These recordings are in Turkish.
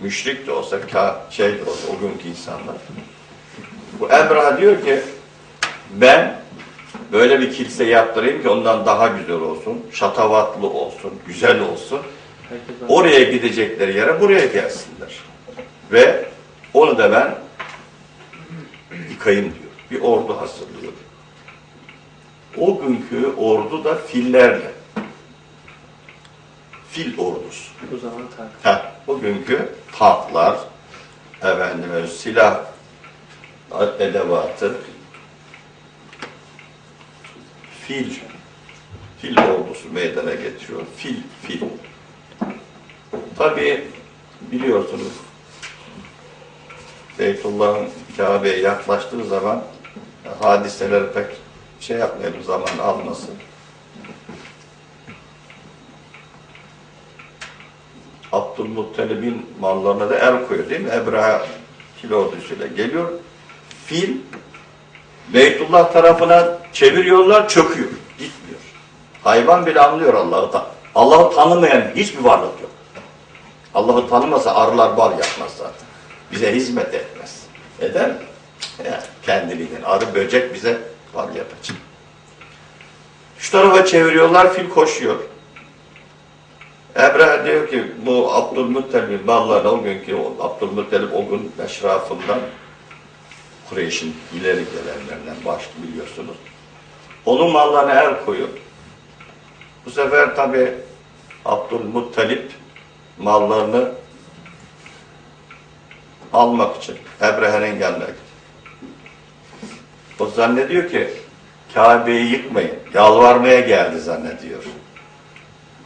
müşrik de olsa, ka şey de olsa o günkü insanlar. Bu Emrah diyor ki ben böyle bir kilise yaptırayım ki ondan daha güzel olsun, şatavatlı olsun, güzel olsun. Oraya gidecekleri yere buraya gelsinler. Ve onu da ben yıkayım diyor. Bir ordu hazırlıyor. O günkü ordu da fillerle. Fil ordusu. O zaman tak. Bugünkü tanklar, efendime silah edevatı, fil, fil ordusu meydana getiriyor. Fil, fil. Tabi biliyorsunuz Beytullah'ın Kabe'ye yaklaştığı zaman hadiseler pek şey yapmayalım zaman almasın. Abdülmuttalib'in mallarına da el koyuyor değil mi? Ebraha fil ordusuyla geliyor. Fil Beytullah tarafına çeviriyorlar, çöküyor. Gitmiyor. Hayvan bile anlıyor Allah'ı. ta- Allah'ı tanımayan hiçbir varlık yok. Allah'ı tanımasa arılar bal yapmaz zaten. Bize hizmet etmez. Eder mi? Yani kendiliğinden. Arı böcek bize bal yapacak. Şu tarafa çeviriyorlar, fil koşuyor. Emre diyor ki bu Abdülmuttalib'in mallarına o günkü Abdülmuttalib o gün eşrafından Kureyş'in ileri gelenlerinden başlı biliyorsunuz. Onun mallarına el koyuyor. Bu sefer tabi Abdülmuttalip mallarını almak için Ebrehe'nin gidiyor. O zannediyor ki Kabe'yi yıkmayın, yalvarmaya geldi zannediyor.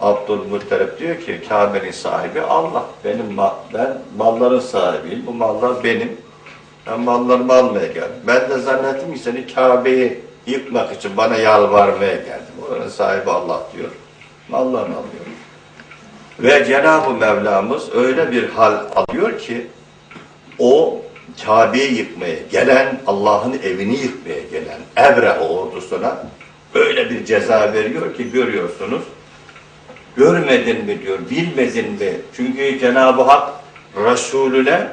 Abdülmuttalip diyor ki Kabe'nin sahibi Allah. Benim ma- ben malların sahibiyim. Bu mallar benim. Ben mallarımı almaya geldim. Ben de zannettim ki seni Kabe'yi yıkmak için bana yalvarmaya geldim. Oranın sahibi Allah diyor. Mallarını alıyor. Ve Cenab-ı Mevlamız öyle bir hal alıyor ki o Kabe'yi yıkmaya gelen, Allah'ın evini yıkmaya gelen Evre ordusuna öyle bir ceza veriyor ki görüyorsunuz. Görmedin mi diyor, bilmedin mi? Çünkü Cenab-ı Hak Resulüne,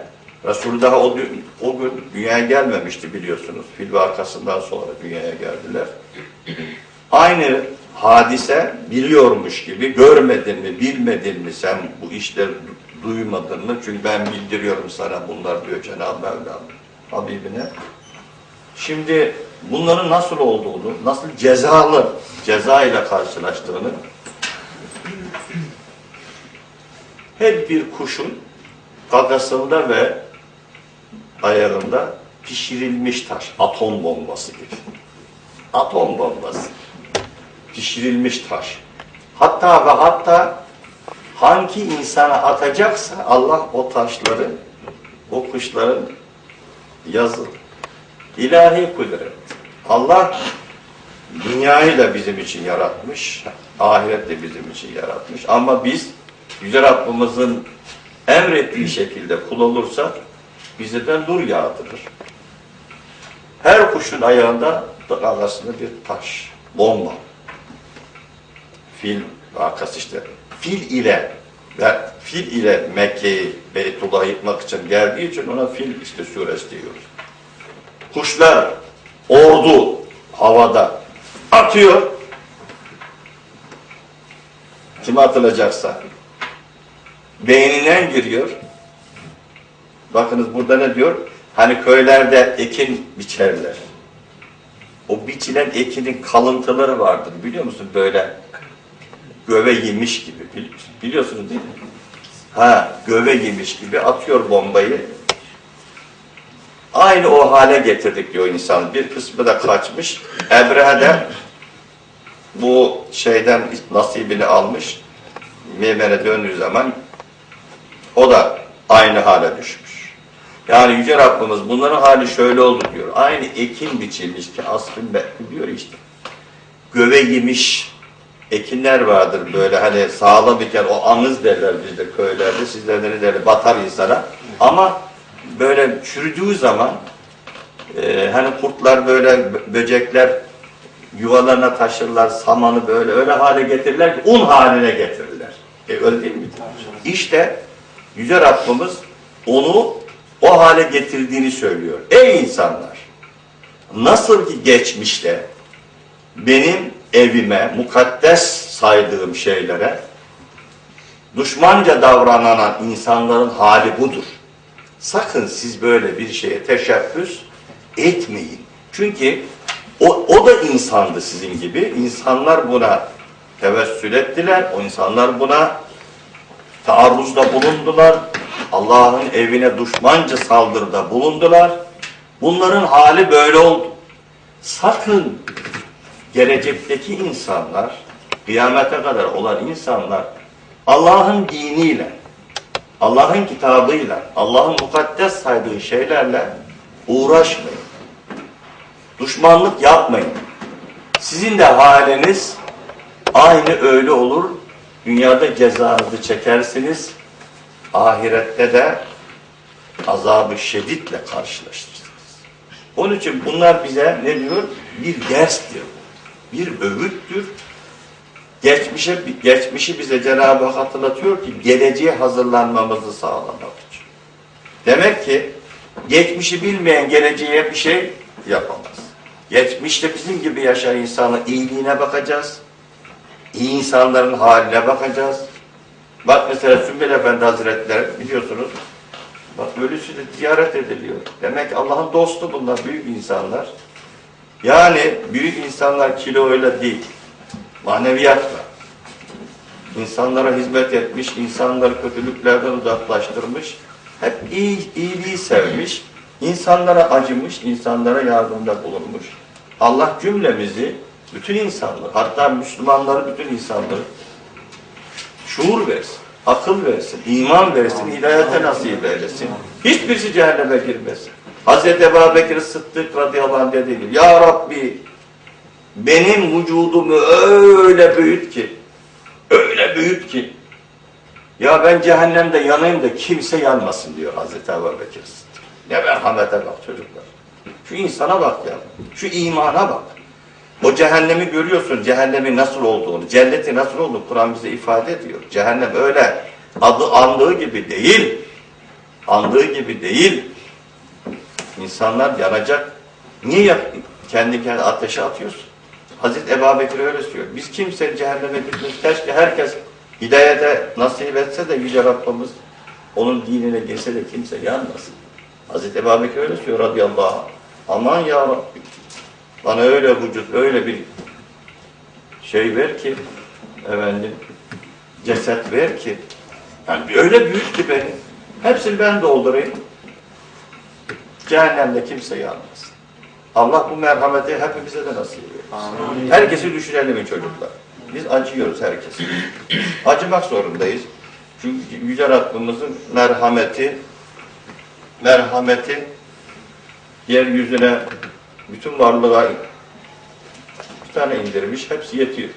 Resul daha o, o gün dünyaya gelmemişti biliyorsunuz. Fil vakasından sonra dünyaya geldiler. Aynı hadise biliyormuş gibi görmedin mi, bilmedin mi sen bu işleri du- duymadın mı? Çünkü ben bildiriyorum sana bunlar diyor Cenab-ı Mevlam Habibine. Şimdi bunların nasıl olduğunu, nasıl cezalı, ceza ile karşılaştığını her bir kuşun gagasında ve ayarında pişirilmiş taş, atom bombası gibi. Atom bombası. Pişirilmiş taş. Hatta ve hatta hangi insana atacaksa Allah o taşları, o kuşların yazılı. İlahi kudret. Allah dünyayı da bizim için yaratmış, ahiret de bizim için yaratmış. Ama biz Yüce Rabbimizin emrettiği şekilde kul olursa bize de nur yağdırır. Her kuşun ayağında arasında bir taş, bomba. Fil vakası işte. Fil ile ve fil ile Mekke'yi Beytullah'ı yıkmak için geldiği için ona fil işte suresi diyoruz. Kuşlar, ordu havada atıyor. Kime atılacaksa. Beyninden giriyor. Bakınız burada ne diyor? Hani köylerde ekin biçerler. O biçilen ekinin kalıntıları vardır biliyor musun? Böyle göve yemiş gibi. Bili- Biliyorsunuz değil mi? Ha, göve yemiş gibi atıyor bombayı. Aynı o hale getirdik diyor insan. Bir kısmı da kaçmış. Ebrehe de bu şeyden nasibini almış. Yemen'e döndüğü zaman o da aynı hale düşmüş. Yani Yüce Rabbimiz bunların hali şöyle oldu diyor. Aynı ekin biçilmiş ki aslında diyor işte. Göve yemiş ekinler vardır böyle hani sağlam iken o anız derler bizde köylerde sizlerde ne derler batar insana. Ama böyle çürüdüğü zaman e, hani kurtlar böyle bö- böcekler yuvalarına taşırlar samanı böyle öyle hale getirirler ki un haline getirirler. E öyle değil mi? İşte Yüce Rabbimiz onu o hale getirdiğini söylüyor. Ey insanlar! Nasıl ki geçmişte benim evime, mukaddes saydığım şeylere düşmanca davranan insanların hali budur. Sakın siz böyle bir şeye teşebbüs etmeyin. Çünkü o, o da insandı sizin gibi. İnsanlar buna tevessül ettiler. O insanlar buna taarruzda bulundular. Allah'ın evine düşmanca saldırıda bulundular. Bunların hali böyle oldu. Sakın gelecekteki insanlar, kıyamete kadar olan insanlar Allah'ın diniyle, Allah'ın kitabıyla, Allah'ın mukaddes saydığı şeylerle uğraşmayın. Düşmanlık yapmayın. Sizin de haliniz aynı öyle olur. Dünyada cezanızı çekersiniz. Ahirette de azabı şeditle karşılaşırsınız. Onun için bunlar bize ne diyor? Bir derstir. Bir öğüttür. Geçmişe, geçmişi bize Cenab-ı Hak hatırlatıyor ki geleceğe hazırlanmamızı sağlamak için. Demek ki geçmişi bilmeyen geleceğe bir şey yapamaz. Geçmişte bizim gibi yaşayan insanın iyiliğine bakacağız. İyi insanların haline bakacağız. Bak mesela Sümbül Efendi Hazretleri biliyorsunuz bak ölüsü de ziyaret ediliyor. Demek Allah'ın dostu bunlar büyük insanlar. Yani büyük insanlar kiloyla değil, maneviyatla. İnsanlara hizmet etmiş, insanları kötülüklerden uzaklaştırmış, hep iyi, iyiliği sevmiş, insanlara acımış, insanlara yardımda bulunmuş. Allah cümlemizi, bütün insanları, hatta Müslümanları, bütün insanları şuur versin, akıl versin, iman versin, hidayete nasip eylesin. Hiçbirisi cehenneme girmesin. Hz. Ebu Bekir Sıddık radıyallahu anh dediği gibi, Ya Rabbi benim vücudumu öyle büyüt ki, öyle büyüt ki, ya ben cehennemde yanayım da kimse yanmasın diyor Hz. Ebu Bekir Sıddık. Ne merhamete bak çocuklar. Şu insana bak ya, şu imana bak. O cehennemi görüyorsun, cehennemin nasıl olduğunu, cenneti nasıl olduğunu Kur'an bize ifade ediyor. Cehennem öyle adı andığı gibi değil, andığı gibi değil. İnsanlar yanacak. Niye yak kendi kendine ateşe atıyorsun? Hazreti Ebu Bekir öyle söylüyor. Biz kimse cehenneme gitmez. Keşke herkes hidayete nasip etse de Yüce Rabbimiz onun dinine girse de kimse yanmasın. Hazreti Ebu Bekir öyle söylüyor radıyallahu anh. Aman ya Rabbi. Bana öyle vücut, öyle bir şey ver ki efendim ceset ver ki yani öyle büyük ki beni. Hepsini ben doldurayım. Cehennemde kimse yanmasın. Allah bu merhameti hepimize de nasip eylesin. Herkesi düşünelim çocuklar? Biz acıyoruz herkese. Acımak zorundayız. Çünkü Yüce Rabbimizin merhameti merhameti yeryüzüne bütün varlığa bir tane indirmiş, hepsi yetiyor.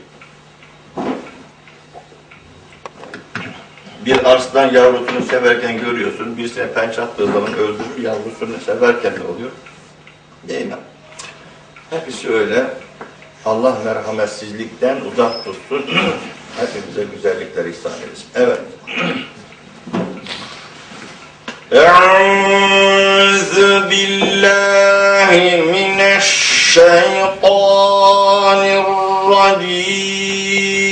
Bir arslan yavrusunu severken görüyorsun, birisine penç attığı zaman öldürür, yavrusunu severken ne oluyor? Değil mi? Hepsi öyle. Allah merhametsizlikten uzak tutsun. Hepimize güzellikler ihsan etsin. Evet. Euzu الشيطان الرجيم.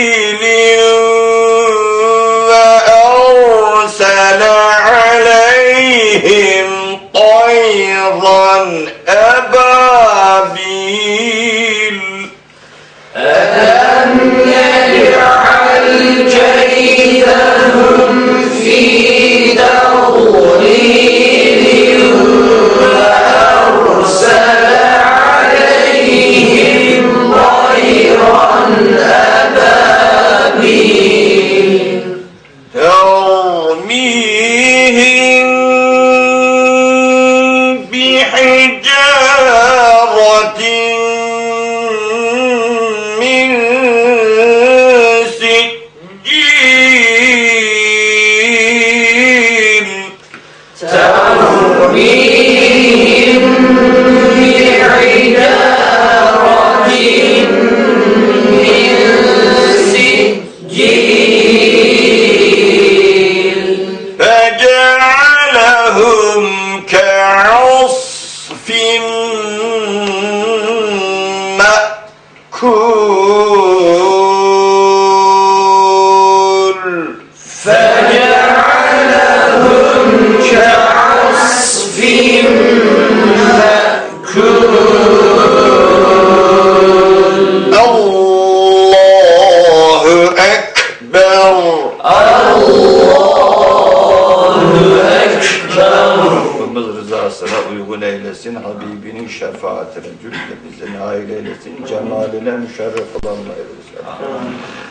طيرا أبابيل ألم يجعل كيدهم cool. Rızasına uygun eylesin, Habibinin şefaatine cümlemizin nail eylesin, cemaline müşerref olanlar eylesin.